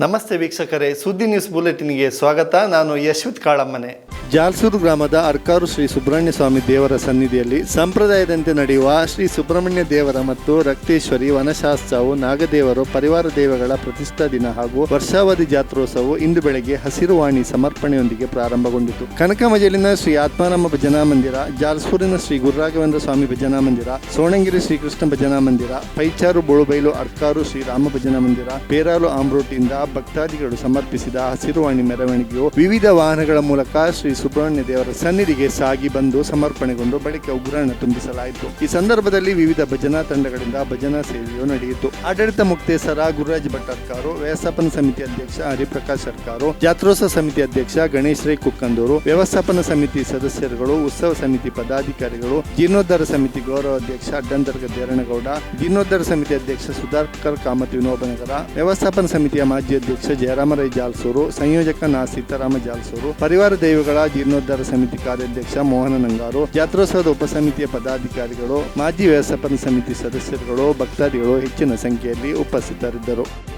ನಮಸ್ತೆ ವೀಕ್ಷಕರೇ, ಸುದ್ದಿ ನ್ಯೂಸ್ ಬುಲೆಟಿನ್ಗೆ ಸ್ವಾಗತ. ನಾನು ಯಶ್ವಿತ್ ಕಾಳಮ್ಮನೆ. ಜಾಲ್ಸೂರು ಗ್ರಾಮದ ಅರ್ಕಾರು ಶ್ರೀ ಸುಬ್ರಹ್ಮಣ್ಯ ಸ್ವಾಮಿ ದೇವರ ಸನ್ನಿಧಿಯಲ್ಲಿ ಸಂಪ್ರದಾಯದಂತೆ ನಡೆಯುವ ಶ್ರೀ ಸುಬ್ರಹ್ಮಣ್ಯ ದೇವರ ಮತ್ತು ರಕ್ತೇಶ್ವರಿ ವನಶಾಸ್ತ್ರವು ನಾಗದೇವರು ಪರಿವಾರ ದೇವಗಳ ಪ್ರತಿಷ್ಠಾ ದಿನ ಹಾಗೂ ವರ್ಷಾವಧಿ ಜಾತ್ರೋತ್ಸವವು ಇಂದು ಬೆಳಗ್ಗೆ ಹಸಿರುವಾಣಿ ಸಮರ್ಪಣೆಯೊಂದಿಗೆ ಪ್ರಾರಂಭಗೊಂಡಿತು. ಕನಕಮಜಲಿನ ಶ್ರೀ ಆತ್ಮಾರಾಮ ಭಜನಾ ಮಂದಿರ, ಜಾಲ್ಸೂರಿನ ಶ್ರೀ ಗುರುರಾಘವೇಂದ್ರ ಸ್ವಾಮಿ ಭಜನಾ ಮಂದಿರ, ಸೋಣಂಗಿರಿ ಶ್ರೀಕೃಷ್ಣ ಭಜನಾ ಮಂದಿರ, ಪೈಚಾರು ಬೋಳುಬೈಲು ಅರ್ಕಾರು ಶ್ರೀ ರಾಮ ಭಜನಾ ಮಂದಿರ, ಪೇರಾಲು ಆಮ್ರೋಟಿಯಿಂದ ಭಕ್ತಾದಿಗಳು ಸಮರ್ಪಿಸಿದ ಹಸಿರುವಾಣಿ ಮೆರವಣಿಗೆಯು ವಿವಿಧ ವಾಹನಗಳ ಮೂಲಕ ಶ್ರೀ ಸುಬ್ರಹ್ಮಣ್ಯ ದೇವರ ಸನ್ನಿಧಿಗೆ ಸಾಗಿ ಬಂದು ಸಮರ್ಪಣೆಗೊಂಡು ಬಳಿಕ ಉಗ್ರಾಣ ತುಂಬಿಸಲಾಯಿತು. ಈ ಸಂದರ್ಭದಲ್ಲಿ ವಿವಿಧ ಭಜನಾ ತಂಡಗಳಿಂದ ಭಜನಾ ಸೇವೆಯು ನಡೆಯಿತು. ಆಡಳಿತ ಮುಕ್ತೇಸರ ಗುರುರಾಜ್ ಭಟ್ ಅರ್ಕಾರು ವ್ಯವಸ್ಥಾಪನ ಸಮಿತಿ ಅಧ್ಯಕ್ಷ ಹರಿಪ್ರಕಾಶ್ ಸರ್ಕಾರು, ಜಾತ್ರೋತ್ಸವ ಸಮಿತಿ ಅಧ್ಯಕ್ಷ ಗಣೇಶ್ ರೈ ಕುಕ್ಕಂದೂರು, ವ್ಯವಸ್ಥಾಪನ ಸಮಿತಿ ಸದಸ್ಯರುಗಳು, ಉತ್ಸವ ಸಮಿತಿ ಪದಾಧಿಕಾರಿಗಳು, ಜೀರ್ಣೋದ್ಧಾರ ಸಮಿತಿ ಗೌರವ ಅಧ್ಯಕ್ಷ ಅಡ್ಡಂತರ್ಗ ದೇರಣಗೌಡ, ಜೀರ್ಣೋದ್ಧಾರ ಸಮಿತಿ ಅಧ್ಯಕ್ಷ ಸುಧಾಕರ್ ಕಾಮತ್ ವಿನೋಬನಗರ, ವ್ಯವಸ್ಥಾಪನ ಸಮಿತಿಯ ಮಾಜಿ ಅಧ್ಯಕ್ಷ ಜಯರಾಮರೈ ಜಾಲ್ಸೂರು, ಸಂಯೋಜಕ ನಾ. ಸೀತಾರಾಮ ಜಾಲ್ಸೂರು, ಪರಿವಾರ ದೈವಗಳ ಜೀರ್ಣೋದ್ಧಾರ ಸಮಿತಿ ಕಾರ್ಯಾಧ್ಯಕ್ಷ ಮೋಹನ ನಂಗಾರು, ಜಾತ್ರೋತ್ಸವದ ಉಪಸಮಿತಿಯ ಪದಾಧಿಕಾರಿಗಳು, ಮಾಜಿ ವ್ಯವಸ್ಥಾಪನ ಸಮಿತಿ ಸದಸ್ಯರುಗಳು, ಭಕ್ತಾದಿಗಳು ಹೆಚ್ಚಿನ ಸಂಖ್ಯೆಯಲ್ಲಿ ಉಪಸ್ಥಿತರಿದ್ದರು.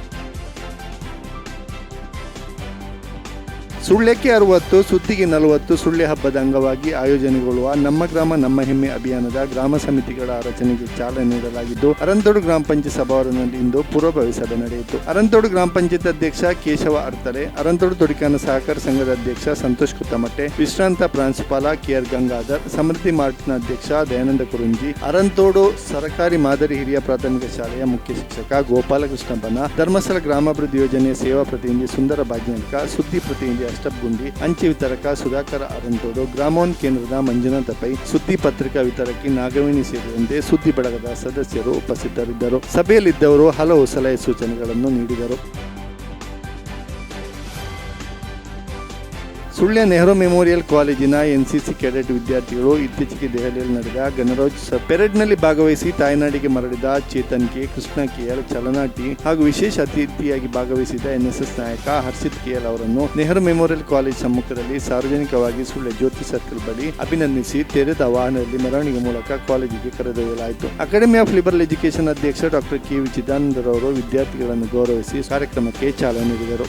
ಸುಳ್ಯಕ್ಕೆ ಅರವತ್ತು, ಸುತ್ತಿಗೆ ನಲವತ್ತು, ಸುಳ್ಳೆ ಹಬ್ಬದ ಅಂಗವಾಗಿ ಆಯೋಜನೆಗೊಳ್ಳುವ ನಮ್ಮ ಗ್ರಾಮ, ನಮ್ಮ ಹೆಮ್ಮೆ ಅಭಿಯಾನದ ಗ್ರಾಮ ಸಮಿತಿಗಳ ರಚನೆಗೆ ಚಾಲನೆ ನೀಡಲಾಗಿದ್ದು ಅರಂತೋಡು ಗ್ರಾಮ ಪಂಚಾಯತ್ ಸಭಾವರಣದಲ್ಲಿ ಇಂದು ಪೂರ್ವಭಾವಿ ಸಭೆ ನಡೆಯಿತು. ಅರಂತೋಡು ಗ್ರಾಮ ಪಂಚಾಯತ್ ಅಧ್ಯಕ್ಷ ಕೇಶವ ಅರ್ತರೆ ಅರಂತೋಡು ತೊಡಿಕಾನ ಸಹಕಾರ ಸಂಘದ ಅಧ್ಯಕ್ಷ ಸಂತೋಷ್ ಕುತ್ತಮಟ್ಟೆ, ವಿಶ್ರಾಂತ ಪ್ರಾಂಶುಪಾಲ ಕೆಆರ್ ಗಂಗಾಧರ್, ಸಮೃದ್ಧಿ ಮಾರ್ಟ್ನ ಅಧ್ಯಕ್ಷ ದಯಾನಂದ ಕುರುಂಜಿ ಅರಂತೋಡು ಸರ್ಕಾರಿ ಮಾದರಿ ಹಿರಿಯ ಪ್ರಾಥಮಿಕ ಶಾಲೆಯ ಮುಖ್ಯ ಶಿಕ್ಷಕ ಗೋಪಾಲಕೃಷ್ಣ ಬನ ಧರ್ಮಸ್ಥಳ ಗ್ರಾಮಾಭಿವೃದ್ಧಿ ಯೋಜನೆಯ ಸೇವಾ ಪ್ರತಿನಿಧಿ ಸುಂದರ ಭಾಗ್ಯಂಕ ಸುದ್ದಿ ಪ್ರತಿನಿಧಿ ಅಷ್ಟಪ್ ಗುಂಡಿ, ಅಂಚೆ ವಿತರಕ ಸುಧಾಕರ ಅರಂತೋರು ಗ್ರಾಮೋನ್ ಕೇಂದ್ರದ ಮಂಜುನಾಥ ಪೈ, ಸುದ್ದಿ ಪತ್ರಿಕಾ ವಿತರಕಿ ನಾಗವೇಣಿ ಸೇರಿದಂತೆ ಸುದ್ದಿ ಬಳಗದ ಸದಸ್ಯರು ಉಪಸ್ಥಿತರಿದ್ದರು. ಸಭೆಯಲ್ಲಿದ್ದವರು ಹಲವು ಸಲಹೆ ಸೂಚನೆಗಳನ್ನು ನೀಡಿದರು. ಸುಳ್ಯ ನೆಹರು ಮೆಮೋರಿಯಲ್ ಕಾಲೇಜಿನ ಎನ್ ಸಿ ಸಿ ಕೆಡೆಟ್ ವಿದ್ಯಾರ್ಥಿಗಳು ಇತ್ತೀಚೆಗೆ ದೆಹಲಿಯಲ್ಲಿ ನಡೆದ ಗಣರಾಜ್ಯೋತ್ಸವ ಪೆರೇಡ್ನಲ್ಲಿ ಭಾಗವಹಿಸಿ ತಾಯ್ನಾಡಿಗೆ ಮರಳಿದ Chethan K. Krishna KL Chalana T ಹಾಗೂ ವಿಶೇಷ ಅತಿಥಿಯಾಗಿ ಭಾಗವಹಿಸಿದ ಎನ್ಎಸ್ಎಸ್ ನಾಯಕ ಹರ್ಷಿತ್ ಕೆಎಲ್ ಅವರನ್ನು ನೆಹರು ಮೆಮೋರಿಯಲ್ ಕಾಲೇಜ್ ಸಮ್ಮುಖದಲ್ಲಿ ಸಾರ್ವಜನಿಕವಾಗಿ ಸುಳ್ಯ ಜ್ಯೋತಿ ಸರ್ಕಲ್ ಬಳಿ ಅಭಿನಂದಿಸಿ ತೆರೆದ ವಾಹನದಲ್ಲಿ ಮೆರವಣಿಗೆ ಮೂಲಕ ಕಾಲೇಜಿಗೆ ಕರೆದೊಯ್ಯಲಾಯಿತು. ಅಕಾಡೆಮಿ ಆಫ್ ಲಿಬರಲ್ ಎಜುಕೇಶನ್ ಅಧ್ಯಕ್ಷ ಡಾಕ್ಟರ್ ಕೆ. ವಿ. ಚಿದಾನಂದರವರು ವಿದ್ಯಾರ್ಥಿಗಳನ್ನು ಗೌರವಿಸಿ ಕಾರ್ಯಕ್ರಮಕ್ಕೆ ಚಾಲನೆ ನೀಡಿದರು.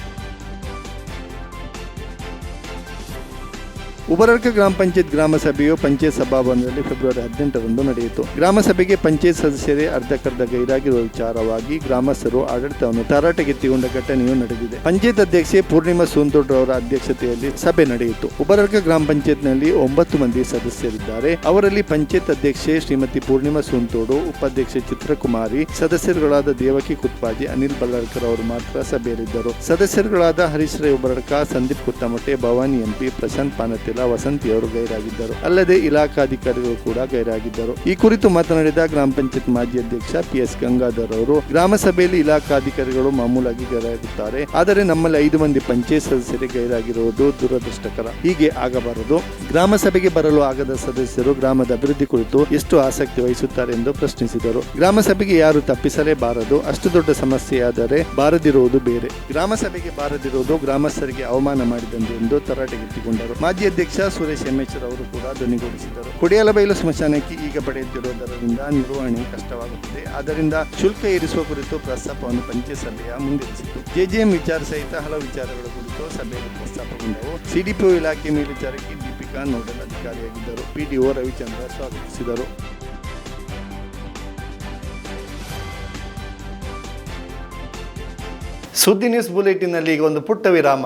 ಉಬರಡ್ಕ ಗ್ರಾಮ ಪಂಚಾಯತ್ ಗ್ರಾಮ ಸಭೆಯು ಪಂಚಾಯತ್ ಸಭಾಭವನದಲ್ಲಿ ಫೆಬ್ರವರಿ ಹದಿನೆಂಟರಂದು ನಡೆಯಿತು. ಗ್ರಾಮ ಸಭೆಗೆ ಪಂಚಾಯತ್ ಸದಸ್ಯರೇ ಅರ್ಧಕರ್ಧ ಗೈರಾಗಿರುವ ವಿಚಾರವಾಗಿ ಗ್ರಾಮಸ್ಥರು ಆಡಳಿತವನ್ನು ತರಾಟೆಗೆತ್ತಿಕೊಂಡ ಘಟನೆಯು ನಡೆದಿದೆ. ಪಂಚಾಯತ್ ಅಧ್ಯಕ್ಷೆ ಪೂರ್ಣಿಮಾ ಸೋಂತೋಡ್ರವರ ಅಧ್ಯಕ್ಷತೆಯಲ್ಲಿ ಸಭೆ ನಡೆಯಿತು. ಉಬರಡ್ಕ ಗ್ರಾಮ ಪಂಚಾಯತ್ನಲ್ಲಿ ಒಂಬತ್ತು ಮಂದಿ ಸದಸ್ಯರಿದ್ದಾರೆ. ಅವರಲ್ಲಿ ಪಂಚಾಯತ್ ಅಧ್ಯಕ್ಷೆ ಶ್ರೀಮತಿ ಪೂರ್ಣಿಮಾ ಸೋಂತೋಡು, ಉಪಾಧ್ಯಕ್ಷೆ ಚಿತ್ರಕುಮಾರಿ, ಸದಸ್ಯರುಗಳಾದ ದೇವಕಿ ಕುತ್ಪಾಜಿ, ಅನಿಲ್ ಬಳ್ಳಾರ್ಕರ್ ಅವರು ಮಾತ್ರ ಸಭೆಯಲ್ಲಿದ್ದರು. ಸದಸ್ಯರುಗಳಾದ ಹರೀಶ್ ರೈ ಉಬರಡ್ಕ ಸಂದೀಪ್ ಕುತ್ತಮೊಟ್ಟೆ, ಭವಾನಿ ಎಂಪಿ, ಪ್ರಶಾಂತ್ ಪಾನತಿಲ ವಸಂತಿ ಅವರು ಗೈರಾಗಿದ್ದರು. ಅಲ್ಲದೆ ಇಲಾಖಾಧಿಕಾರಿಗಳು ಕೂಡ ಗೈರಾಗಿದ್ದರು. ಈ ಕುರಿತು ಮಾತನಾಡಿದ ಗ್ರಾಮ ಪಂಚಾಯತ್ ಮಾಜಿ ಅಧ್ಯಕ್ಷ ಪಿ ಎಸ್ ಗಂಗಾಧರ್ ಅವರು, ಗ್ರಾಮ ಸಭೆಯಲ್ಲಿ ಇಲಾಖಾಧಿಕಾರಿಗಳು ಮಾಮೂಲಾಗಿ ಗೈರಾಗುತ್ತಾರೆ. ಆದರೆ ನಮ್ಮಲ್ಲಿ ಐದು ಮಂದಿ ಪಂಚಾಯತ್ ಸದಸ್ಯರೇ ಗೈರಾಗಿರುವುದು ದುರದೃಷ್ಟಕರ. ಹೀಗೆ ಆಗಬಾರದು. ಗ್ರಾಮ ಸಭೆಗೆ ಬರಲು ಆಗದ ಸದಸ್ಯರು ಗ್ರಾಮದ ಅಭಿವೃದ್ಧಿ ಕುರಿತು ಎಷ್ಟು ಆಸಕ್ತಿ ವಹಿಸುತ್ತಾರೆ ಎಂದು ಪ್ರಶ್ನಿಸಿದರು. ಗ್ರಾಮ ಸಭೆಗೆ ಯಾರು ತಪ್ಪಿಸಲೇಬಾರದು. ಅಷ್ಟು ದೊಡ್ಡ ಸಮಸ್ಯೆಯಾದರೆ ಬಾರದಿರುವುದು ಬೇರೆ. ಗ್ರಾಮ ಸಭೆಗೆ ಬಾರದಿರುವುದು ಗ್ರಾಮಸ್ಥರಿಗೆ ಅವಮಾನ ಮಾಡಿದಂತೆ ಎಂದು ತರಾಟೆಗೆತ್ತಿಕೊಂಡರು. ಮಾಜಿ ಅಧ್ಯಕ್ಷ ಸುರೇಶ್ ಎಮ್ಮೆಚ್ಚರ್ ಅವರು ಕೂಡ ಧ್ವನಿಗೂಡಿಸಿದರು ಕುಡಿಯಲಬೈಲು ಸ್ಮಶಾನಕ್ಕೆ ಈಗ ಪಡೆಯುತ್ತಿರುವುದರಿಂದ ನಿರ್ವಹಣೆ ಕಷ್ಟವಾಗುತ್ತಿದೆ. ಆದ್ದರಿಂದ ಶುಲ್ಕ ಏರಿಸುವ ಕುರಿತು ಪ್ರಸ್ತಾಪವನ್ನು ಪಂಚಾಯತ್ ಸಭೆಯ ಮುಂದಿರಿಸಿತು. ಜೆಜೆಎಂ ವಿಚಾರ ಸಹಿತ ಹಲವು ವಿಚಾರಗಳ ಕುರಿತು ಸಭೆಯಲ್ಲಿ ಪ್ರಸ್ತಾಪಗೊಂಡವು. ಸಿಡಿಪಿಒ ಇಲಾಖೆ ಮೇಲ್ವಿಚಾರಕಿ ದೀಪಿಕಾ ನೋಡಲ್ ಅಧಿಕಾರಿಯಾಗಿದ್ದರು. ಪಿಡಿಒ ರವಿಚಂದ್ರ ಸ್ವಾಗತಿಸಿದರು. ಸುದ್ದಿ ನ್ಯೂಸ್ ಬುಲೆಟಿನ್ನಲ್ಲಿ ಈಗ ಒಂದು ಪುಟ್ಟ ವಿರಾಮ.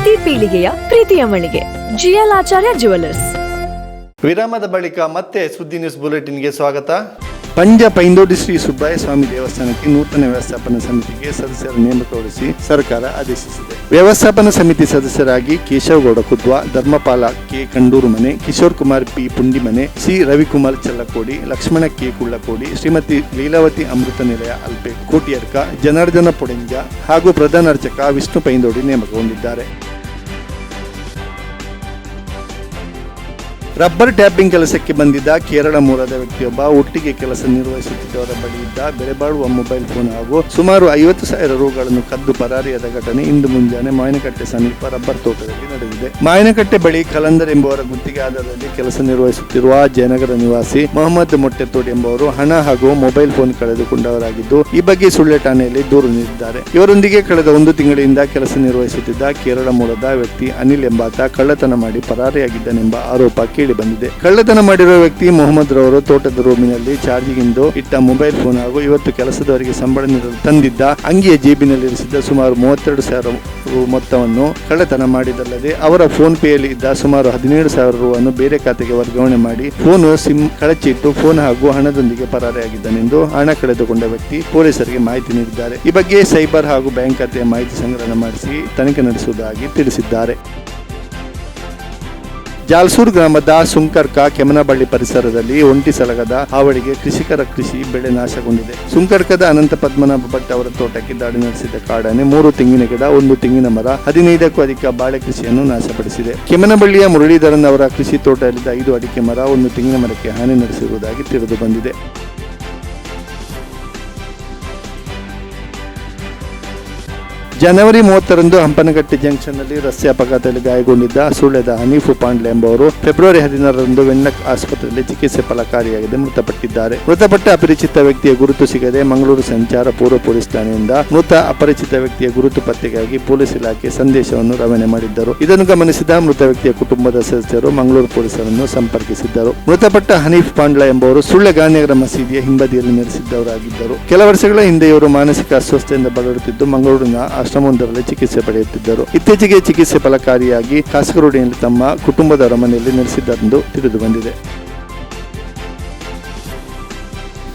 ಪ್ರತಿ ಪೀಳಿಗೆಯ ಪ್ರೀತಿಯ ಮಳಿಗೆ. ಜಿಎಲ್ ಆಚಾರ್ಯ ಜುವೆಲ್ಲರ್ಸ್ ವಿರಾಮದ ಬಳಿಕ ಮತ್ತೆ ಸುದ್ದಿ ನ್ಯೂಸ್ ಬುಲೆಟಿನ್ಗೆ ಸ್ವಾಗತ. ಪಂಜ ಪೈಂದೋಡಿ ಶ್ರೀ ಸುಬ್ಬಾಯ ಸ್ವಾಮಿ ದೇವಸ್ಥಾನಕ್ಕೆ ನೂತನ ವ್ಯವಸ್ಥಾಪನಾ ಸಮಿತಿಗೆ ಸದಸ್ಯರ ನೇಮಕಗೊಳಿಸಿ ಸರ್ಕಾರ ಆದೇಶಿಸಿದೆ. ವ್ಯವಸ್ಥಾಪನಾ ಸಮಿತಿ ಸದಸ್ಯರಾಗಿ ಕೇಶವಗೌಡ ಕುದ್ವಾ ಧರ್ಮಪಾಲ ಕೆ ಕಂಡೂರು ಮನೆ Kishore Kumar P Pundimane C Ravikumar Challakodi Lakshmana K Kullakodi Shrimati Leelavathi Amrutha Nilaya Alpe Kotiyarka Janardhana ಪುಡೆಂಜ ಹಾಗೂ ಪ್ರಧಾನ ಅರ್ಚಕ ವಿಷ್ಣು ಪೈಂದೋಡಿ ನೇಮಕಗೊಂಡಿದ್ದಾರೆ. ರಬ್ಬರ್ ಟ್ಯಾಪಿಂಗ್ ಕೆಲಸಕ್ಕೆ ಬಂದಿದ್ದ ಕೇರಳ ಮೂಲದ ವ್ಯಕ್ತಿಯೊಬ್ಬ ಒಟ್ಟಿಗೆ ಕೆಲಸ ನಿರ್ವಹಿಸುತ್ತಿದ್ದವರ ಬಳಿ ಇದ್ದ ಬೆಲೆಬಾಳುವ ಮೊಬೈಲ್ ಫೋನ್ ಹಾಗೂ ಸುಮಾರು ಐವತ್ತು ಸಾವಿರ ರೂಗಳನ್ನು ಕದ್ದು ಪರಾರಿಯಾದ ಘಟನೆ ಇಂದು ಮುಂಜಾನೆ ಮಾಯನಕಟ್ಟೆ ಸಮೀಪ ರಬ್ಬರ್ ತೋಟದಲ್ಲಿ ನಡೆದಿದೆ. ಮಾಯನಕಟ್ಟೆ ಬಳಿ ಕಲಂದರ್ ಎಂಬುವರ ಗುತ್ತಿಗೆ ಆಧಾರದಲ್ಲಿ ಕೆಲಸ ನಿರ್ವಹಿಸುತ್ತಿರುವ ಜಯನಗರ ನಿವಾಸಿ ಮೊಹಮ್ಮದ್ ಮೊಟ್ಟೆತೋಡ್ ಎಂಬುವರು ಹಣ ಹಾಗೂ ಮೊಬೈಲ್ ಫೋನ್ ಕಳೆದುಕೊಂಡವರಾಗಿದ್ದು, ಈ ಬಗ್ಗೆ ಸುಳ್ಳೆ ಠಾಣೆಯಲ್ಲಿ ದೂರು ನೀಡಿದ್ದಾರೆ. ಇವರೊಂದಿಗೆ ಕಳೆದ ಒಂದು ತಿಂಗಳಿಂದ ಕೆಲಸ ನಿರ್ವಹಿಸುತ್ತಿದ್ದ ಕೇರಳ ಮೂಲದ ವ್ಯಕ್ತಿ ಅನಿಲ್ ಎಂಬಾತ ಕಳ್ಳತನ ಮಾಡಿ ಪರಾರಿಯಾಗಿದ್ದನೆಂಬ ಆರೋಪ ಕೇಳಿ ಬಂದಿದೆ. ಕಳ್ಳತನ ಮಾಡಿರುವ ವ್ಯಕ್ತಿ ಮೊಹಮ್ಮದ್ ರವರು ತೋಟದ ರೂಮಿನಲ್ಲಿ ಚಾರ್ಜಿಂಗ್ ಎಂದು ಇಟ್ಟ ಮೊಬೈಲ್ ಫೋನ್ ಹಾಗೂ ಇವತ್ತು ಕೆಲಸದವರಿಗೆ ಸಂಬಳ ನೀಡಲು ತಂದಿದ್ದ ಅಂಗಿಯ ಜೇಬಿನಲ್ಲಿರಿಸಿದ್ದ ಸುಮಾರು ಮೂವತ್ತೆರಡು ಸಾವಿರ ರು ಮೊತ್ತವನ್ನು ಕಳ್ಳತನ ಮಾಡಿದಲ್ಲದೆ ಅವರ ಫೋನ್ ಪೇಯಲ್ಲಿ ಇದ್ದ ಸುಮಾರು ಹದಿನೇಳು ಸಾವಿರ ರುವನ್ನು ಬೇರೆ ಖಾತೆಗೆ ವರ್ಗಾವಣೆ ಮಾಡಿ ಫೋನ್ ಸಿಮ್ ಕಳಚಿಟ್ಟು ಫೋನ್ ಹಾಗೂ ಹಣದೊಂದಿಗೆ ಪರಾರಿಯಾಗಿದ್ದನೆಂದು ಹಣ ಕಳೆದುಕೊಂಡ ವ್ಯಕ್ತಿ ಪೊಲೀಸರಿಗೆ ಮಾಹಿತಿ ನೀಡಿದ್ದಾರೆ. ಈ ಬಗ್ಗೆ ಸೈಬರ್ ಹಾಗೂ ಬ್ಯಾಂಕ್ ಖಾತೆಯ ಮಾಹಿತಿ ಸಂಗ್ರಹಣ ಮಾಡಿಸಿ ತನಿಖೆ ನಡೆಸುವುದಾಗಿ ತಿಳಿಸಿದ್ದಾರೆ. ಜಾಲ್ಸೂರ್ ಗ್ರಾಮದ ಸುಂಕರ್ಕ ಕೆಮನಬಳ್ಳಿ ಪರಿಸರದಲ್ಲಿ ಒಂಟಿ ಸಲಗದ ಹಾವಳಿಗೆ ಕೃಷಿಕರ ಕೃಷಿ ಬೆಳೆ ನಾಶಗೊಂಡಿದೆ. ಸುಂಕರ್ಕದ ಅನಂತ ಪದ್ಮನಾಭ ಭಟ್ ಅವರ ತೋಟಕ್ಕೆ ದಾಳಿ ನಡೆಸಿದ ಕಾಡಾನೆ ಮೂರು ತೆಂಗಿನ ಗಿಡ, ಒಂದು ತೆಂಗಿನ ಮರ, ಹದಿನೈದಕ್ಕೂ ಅಧಿಕ ಬಾಳೆ ಕೃಷಿಯನ್ನು ನಾಶಪಡಿಸಿದೆ. ಕೆಮನಬಳ್ಳಿಯ ಮುರಳೀಧರನ್ ಅವರ ಕೃಷಿ ತೋಟದಲ್ಲಿದ್ದ ಐದು ಅಡಿಕೆ ಮರ, ಒಂದು ತೆಂಗಿನ ಮರಕ್ಕೆ ಹಾನಿ ನಡೆಸಿರುವುದಾಗಿ ತಿಳಿದು ಬಂದಿದೆ. ಜನವರಿ ಮೂವತ್ತರಂದು ಹಂಪನಗಟ್ಟೆ ಜಂಕ್ಷನ್ನಲ್ಲಿ ರಸ್ತೆ ಅಪಘಾತದಲ್ಲಿ ಗಾಯಗೊಂಡಿದ್ದ ಸುಳ್ಯದ ಹನೀಫು ಪಾಂಡ್ಲೆ ಎಂಬುವರು ಫೆಬ್ರವರಿ ಹದಿನಾರರಂದು ವೆನ್ನಕ್ ಆಸ್ಪತ್ರೆಯಲ್ಲಿ ಚಿಕಿತ್ಸೆ ಫಲಕಾರಿಯಾಗಿದೆ, ಮೃತಪಟ್ಟಿದ್ದಾರೆ. ಮೃತಪಟ್ಟ ಅಪರಿಚಿತ ವ್ಯಕ್ತಿಯ ಗುರುತು ಸಿಗದೆ ಮಂಗಳೂರು ಸಂಚಾರ ಪೂರ್ವ ಪೊಲೀಸ್ ಠಾಣೆಯಿಂದ ಮೃತ ಅಪರಿಚಿತ ವ್ಯಕ್ತಿಯ ಗುರುತು ಪತ್ತೆಗಾಗಿ ಪೊಲೀಸ್ ಇಲಾಖೆ ಸಂದೇಶವನ್ನು ರವಾನೆ ಮಾಡಿದ್ದರು. ಇದನ್ನು ಗಮನಿಸಿದ ಮೃತ ವ್ಯಕ್ತಿಯ ಕುಟುಂಬದ ಸದಸ್ಯರು ಮಂಗಳೂರು ಪೊಲೀಸರನ್ನು ಸಂಪರ್ಕಿಸಿದ್ದರು. ಮೃತಪಟ್ಟ ಹನೀಫ್ ಪಾಂಡ್ಲ ಎಂಬುವರು ಸುಳ್ಯ ಗಾಂಧಿನಗರ ಮಸೀದಿಯ ಹಿಂಬದಿಯಲ್ಲಿ ನೆಲೆಸಿದ್ದವರಾಗಿದ್ದರು. ಕೆಲ ವರ್ಷಗಳ ಹಿಂದೆ ಇವರು ಮಾನಸಿಕ ಅಸ್ವಸ್ಥೆಯಿಂದ ಬಳಲುತ್ತಿದ್ದು, ಮಂಗಳೂರಿನ ಆಶ್ರಮವೊಂದರಲ್ಲಿ ಚಿಕಿತ್ಸೆ ಪಡೆಯುತ್ತಿದ್ದರು. ಇತ್ತೀಚೆಗೆ ಚಿಕಿತ್ಸೆ ಫಲಕಾರಿಯಾಗಿ ಕಾಸರಗೋಡಿನಲ್ಲಿ ತಮ್ಮ ಕುಟುಂಬದವರ ಮನೆಯಲ್ಲಿ ನೆಲೆಸಿದ್ದರೆಂದು ತಿಳಿದು ಬಂದಿದೆ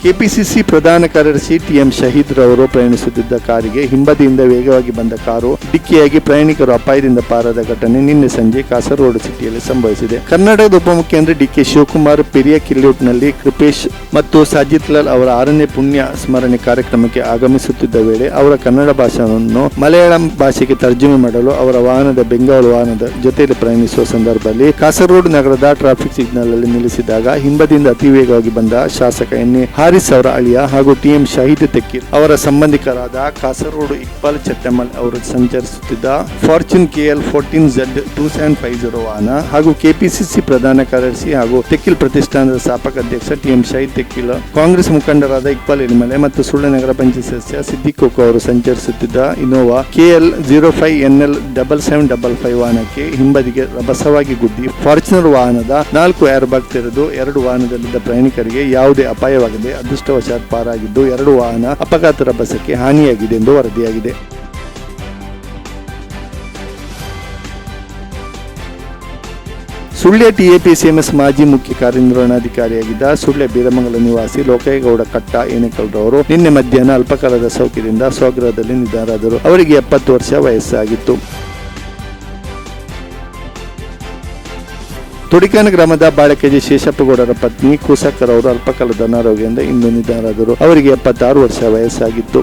ಕೆಪಿಸಿಸಿ ಪ್ರಧಾನ ಕಾರ್ಯದರ್ಶಿ ಟಿಎಂ ಶಹೀದ್ ರವರು ಪ್ರಯಾಣಿಸುತ್ತಿದ್ದ ಕಾರಿಗೆ ಹಿಂಬದಿಯಿಂದ ವೇಗವಾಗಿ ಬಂದ ಕಾರು ಡಿಕ್ಕಿಯಾಗಿ ಪ್ರಯಾಣಿಕರು ಅಪಾಯದಿಂದ ಪಾರಾದ ಘಟನೆ ನಿನ್ನೆ ಸಂಜೆ ಕಾಸರಗೋಡು ಸಿಟಿಯಲ್ಲಿ ಸಂಭವಿಸಿದೆ. ಕರ್ನಾಟಕದ ಉಪಮುಖ್ಯಮಂತ್ರಿ ಡಿಕೆ ಶಿವಕುಮಾರ್ ಪೆರಿಯ ಕಿಲ್ಯೂಟ್ನಲ್ಲಿ ಕೃಪೇಶ್ ಮತ್ತು ಸಾಜಿತ್ ಲಾಲ್ ಅವರ ಆರನೇ ಪುಣ್ಯ ಸ್ಮರಣೆ ಕಾರ್ಯಕ್ರಮಕ್ಕೆ ಆಗಮಿಸುತ್ತಿದ್ದ ವೇಳೆ ಅವರ ಕನ್ನಡ ಭಾಷೆಯನ್ನು ಮಲಯಾಳಂ ಭಾಷೆಗೆ ತರ್ಜುಮೆ ಮಾಡಲು ಅವರ ವಾಹನದ ಬೆಂಗಳೂರು ವಾಹನದ ಜೊತೆಯಲ್ಲಿ ಪ್ರಯಾಣಿಸುವ ಸಂದರ್ಭದಲ್ಲಿ ಕಾಸರಗೋಡು ನಗರದ ಟ್ರಾಫಿಕ್ ಸಿಗ್ನಲ್ ಅಲ್ಲಿ ನಿಲ್ಲಿಸಿದಾಗ ಹಿಂಬದಿಯಿಂದ ಅತಿ ವೇಗವಾಗಿ ಬಂದ ಶಾಸಕ ಎನ್ ಎ ಹಾರಿಸ್ ಅವರ ಅಳಿಯ ಹಾಗೂ ಟಿಎಂ ಶಹೀದ್ ತೆಕ್ಕೀರ್ ಅವರ ಸಂಬಂಧಿಕರಾದ ಕಾಸರಗೋಡು ಇಕ್ಬಾಲ್ ಚಟ್ಟಮಲ್ ಅವರು ಸಂಚರಿಸುತ್ತಿದ್ದ fortune KL fourteen Z two seven five zero ವಾಹನ ಹಾಗೂ ಕೆಪಿಸಿಸಿ ಪ್ರಧಾನ ಕಾರ್ಯದರ್ಶಿ ಹಾಗೂ ತೆಕ್ಕಿಲ್ ಪ್ರತಿಷ್ಠಾನದ ಸ್ಥಾಪಕ ಅಧ್ಯಕ್ಷ ಟಿಎಂ ಶಹೀದ್ ತೆಕ್ಕಿಲ್, ಕಾಂಗ್ರೆಸ್ ಮುಖಂಡರಾದ ಇಕ್ಬಾಲ್ ಇಲ್ಮಲೆ ಮತ್ತು ಸುಳ್ಳ ನಗರ ಪಂಚಾಯತ್ ಸದಸ್ಯ ಸಿದ್ದಿಕ್ ಕೋಕೋ ಅವರು ಸಂಚರಿಸುತ್ತಿದ್ದ Innova KL zero five NL double seven double five ವಾಹನಕ್ಕೆ ಹಿಂಬದಿಗೆ ರಭಸವಾಗಿ ಗುದ್ದಿ ಫಾರ್ಚುನರ್ ವಾಹನದ ನಾಲ್ಕು ಏರ್ ಬಾಗ್ ತೆರೆದು ಎರಡು ವಾಹನದಲ್ಲಿದ್ದ ಪ್ರಯಾಣಿಕರಿಗೆ ಯಾವುದೇ ಅಪಾಯವಾಗದೆ ಅದೃಷ್ಟವಶಾತ್ ಪಾರಾಗಿದ್ದು ಎರಡು ವಾಹನ ಅಪಘಾತ ರಭಸಕ್ಕೆ ಹಾನಿಯಾಗಿದೆ ಎಂದು ವರದಿಯಾಗಿದೆ. ಸುಳ್ಯ ಟಿಎಪಿಸಿಎಂಎಸ್ ಮಾಜಿ ಮುಖ್ಯ ಕಾರ್ಯನಿರ್ವಹಣಾಧಿಕಾರಿಯಾಗಿದ್ದ ಸುಳ್ಯ ಬೀರಮಂಗಲ ನಿವಾಸಿ ಲೋಕೇಗೌಡ ಕಟ್ಟ ಏನೇಕಲ್ರವರು ನಿನ್ನೆ ಮಧ್ಯಾಹ್ನ ಅಲ್ಪಕಾಲದ ಸೌಖ್ಯದಿಂದ ಸ್ವಗೃಹದಲ್ಲಿ ನಿಧನರಾದರು. ಅವರಿಗೆ ಎಪ್ಪತ್ತು ವರ್ಷ ವಯಸ್ಸಾಗಿತ್ತು. ತುಡಿಕಾನ ಗ್ರಾಮದ ಬಾಳಕೆಜಿ ಶೇಷಪ್ಪಗೌಡರ ಪತ್ನಿ ಕುಸಕ್ಕರ್ ಅವರು ಅಲ್ಪಕಾಲದ ಅನಾರೋಗ್ಯದಿಂದ ಇಂದು ನಿಧನರಾದರು. ಅವರಿಗೆ ಎಪ್ಪತ್ತಾರು ವರ್ಷ ವಯಸ್ಸಾಗಿತ್ತು.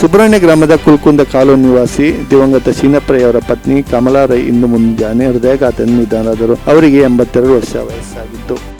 ಸುಬ್ರಹ್ಮಣ್ಯ ಗ್ರಾಮದ ಕುಲ್ಕುಂದ ಕಾಲೋನಿ ನಿವಾಸಿ ದಿವಂಗತ ಶೀನಪ್ರಯ್ಯವರ ಪತ್ನಿ ಕಮಲಾ ರೈ ಇಂದು ಮುಂಜಾನೆ ಹೃದಯಾಘಾತ ನಿಧನರಾದರು. ಅವರಿಗೆ ಎಂಬತ್ತೆರಡು ವರ್ಷ ವಯಸ್ಸಾಗಿತ್ತು.